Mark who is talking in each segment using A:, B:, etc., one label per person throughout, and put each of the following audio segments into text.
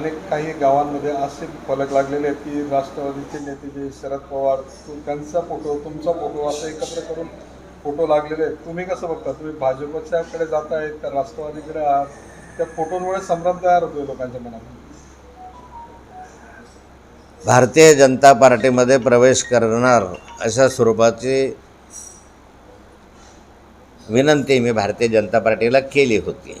A: अनेक काही गावांमध्ये असे फलक लागलेले आहेत की राष्ट्रवादीचे नेते जे शरद पवार त्यांचा फोटो तुमचा फोटो असं एकत्र करून फोटो लागलेले आहेत. तुम्ही कसं बघता? तुम्ही भाजपच्याकडे जात आहेत का राष्ट्रवादीकडे आहात? त्या फोटोंमुळे संभ्रम तयार होतोय लोकांच्या मनात.
B: भारतीय जनता पार्टीमध्ये प्रवेश करणार अशा स्वरूपाची विनंती मी भारतीय जनता पार्टीला केली होती.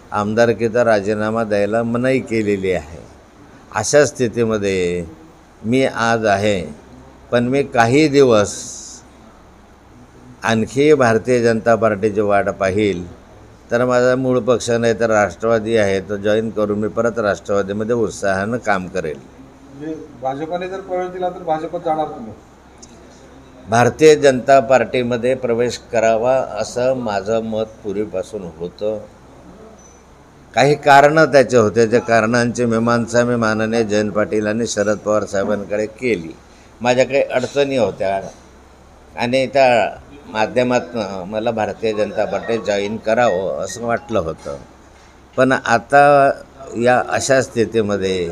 B: आमदारकीचा राजीनामा द्यायला मनाई केलेली आहे. अशा स्थितीमध्ये मी आज आहे. पण मी काही दिवस आणखी भारतीय जनता पार्टीची वाट पाहिल. तर माझा मूळ पक्ष नाही तर राष्ट्रवादी आहे. तो जॉईन करून मी परत राष्ट्रवादीमध्ये उत्साहानं काम करेल.
A: म्हणजे भाजपाने जर प्रवेश दिला तर भाजपत जाणार तुम्ही
B: भारतीय जनता पार्टीमध्ये प्रवेश करावा असं माझं मत पूर्वीपासून होतं. काही कारणं त्याचे होते. त्या कारणांची मीमांसा मी माननीय जयंत पाटील आणि शरद पवार साहेबांकडे केली. माझ्या काही अडचणी होत्या. आणि त्या माध्यमातून मला भारतीय जनता पार्टी जॉईन करावं असं वाटलं होतं. पण आता या अशा स्थितीमध्ये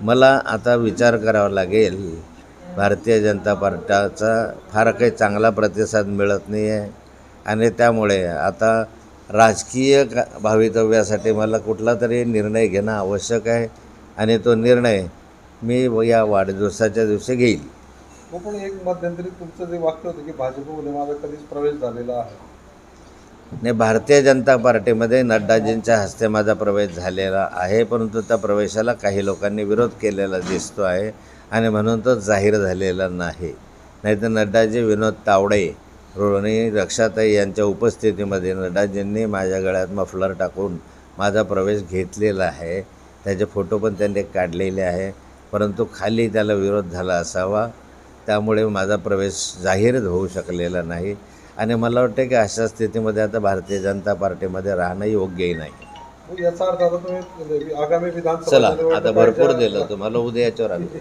B: मला आता विचार करावा लागेल. भारतीय जनता पार्टीचा फार काही चांगला प्रतिसाद मिळत नाही आहे आणि त्यामुळे आता राजकीय का भवितव्यासाठी मला कुठला तरी निर्णय घेणं आवश्यक आहे आणि तो निर्णय मी या वाढदिवसाच्या दिवशी घेईल.
A: हो पण एक मध्यंतरी तुमचं जे वाक्य होतं की भाजपमध्ये माझा कधीच प्रवेश झालेला आहे.
B: आणि भारतीय जनता पार्टीमध्ये नड्डाजींच्या हस्ते माझा प्रवेश झालेला आहे परंतु त्या प्रवेशाला काही लोकांनी विरोध केलेला दिसतो आहे आणि म्हणून तो जाहीर झालेला नाही. नाहीतर नड्डाजी विनोद तावडे रोणी रक्षाताई यांच्या उपस्थितीमध्ये नड्डाजींनी माझ्या गळ्यात मफलर टाकून माझा प्रवेश घेतलेला आहे. त्याचे फोटो पण त्यांनी काढलेले आहे. परंतु खाली त्याला विरोध झाला असावा. त्यामुळे माझा प्रवेश जाहीर होऊ शकलेला नाही. आणि मला वाटतं की अशा स्थितीमध्ये आता भारतीय जनता पार्टीमध्ये राहणं योग्यही नाही.
A: याचा अर्थ आता तुम्ही आगामी विधानसभा
B: चला आता भरपूर दिलं. तुम्हाला उद्या याच्यावर आम्ही.